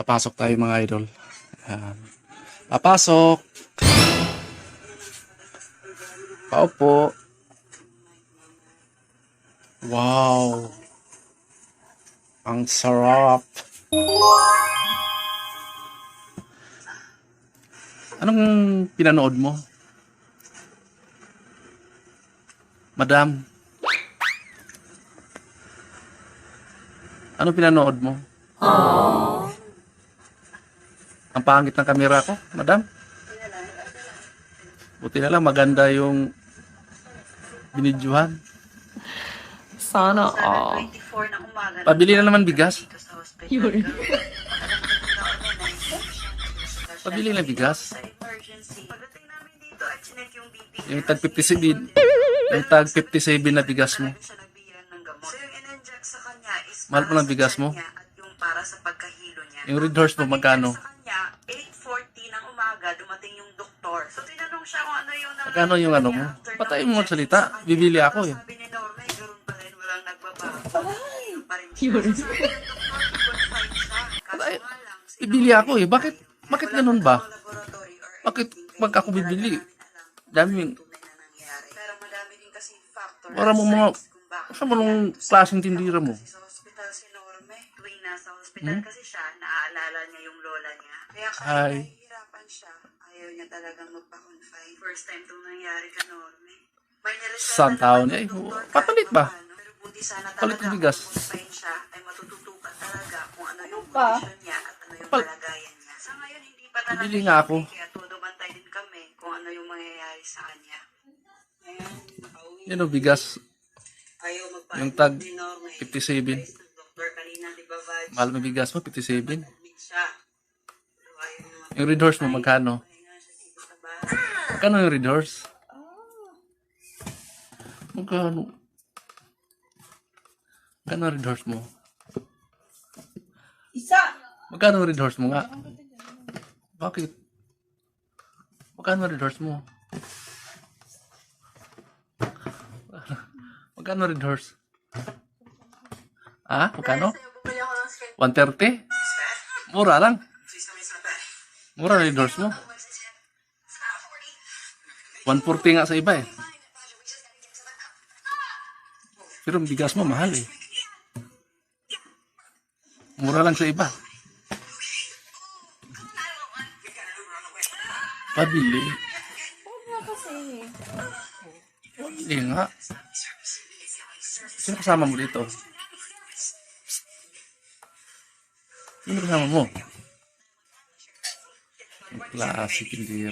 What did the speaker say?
Papasok tayo mga idol. Ayan. Papasok. Paupo. Wow. Ang sarap. Anong pinanood mo? Madam. Anong pinanood mo? Ang pangit ng kamera ko, madam. Buti na lang maganda yung binidyuhan. Sana all. 24 ng umaga. Pabili na naman bigas. Yun. Pabili na bigas. Sa emergency. Pagdating namin dito at chinek yung BP niya. Yung tag 57. Yung tag 57 na bigas mo. Mahal para ng bigas mo? Para sa pagkahilo niya. Yung Red Horse mo, magkano? Sa kanya, 8.40 ng umaga, dumating yung doktor. So tinanong siya kung ano yung Magkano yung ano mo? Patay mo magsalita. Bibili ako eh. Sabi ni Norma, eh, ganun pa rin, walang nagbabago. Siya. Yun. Bibili ako eh. Bakit? Bakit ganun ba? Bakit pag ako bibili? Daming. Pero madami din kasi factor Para mo mga, sites kung bakit sa mga nangyari to sa klaseng tindira mo. Nasa hospital Hmm? kasi siya, naaalala niya yung lola niya. Kaya Hi. kahit nahihirapan siya, ayaw niya talagang magpa-confine. First time itong nangyari ka, Norme. May nireseta Saan taon naman eh? yung doktor kahit Papalit ba? papaano. Pero buti sana Papalit talaga ng bigas. kung confine siya, ay matututukan talaga kung ano yung pa? kondisyon niya at ano yung Pal- kalagayan niya. Sa ngayon, hindi pa talaga Bibili nga ako. Kaya todo bantay din kami kung ano yung mangyayari sa kanya. Ngayon, nakauwi Yun o, bigas. Ayaw magpa- Yung tag ni Norma eh. 57. Ayos ng doktor kanina, di ba, Vaj? Mahal mo bigas mo, 57. Admit siya. Pero ayaw niya Yung Red Horse mo, magkano? Magkano yung Red Horse? Magkano? Magkano ang Red Horse mo? Isa! Magkano Red Horse mo nga? Bakit? Magkano Red Horse mo? Magkano Red Horse? Ah, magkano? Bumili ako ng skin 130? Mura lang. Mura Red Horse mo. 140 nga sa iba eh. Pero bigas mo mahal eh. Mura lang sa iba. Pabili. Pabili nga. Sino kasama mo dito? Sino kasama mo? Ang klase, hindi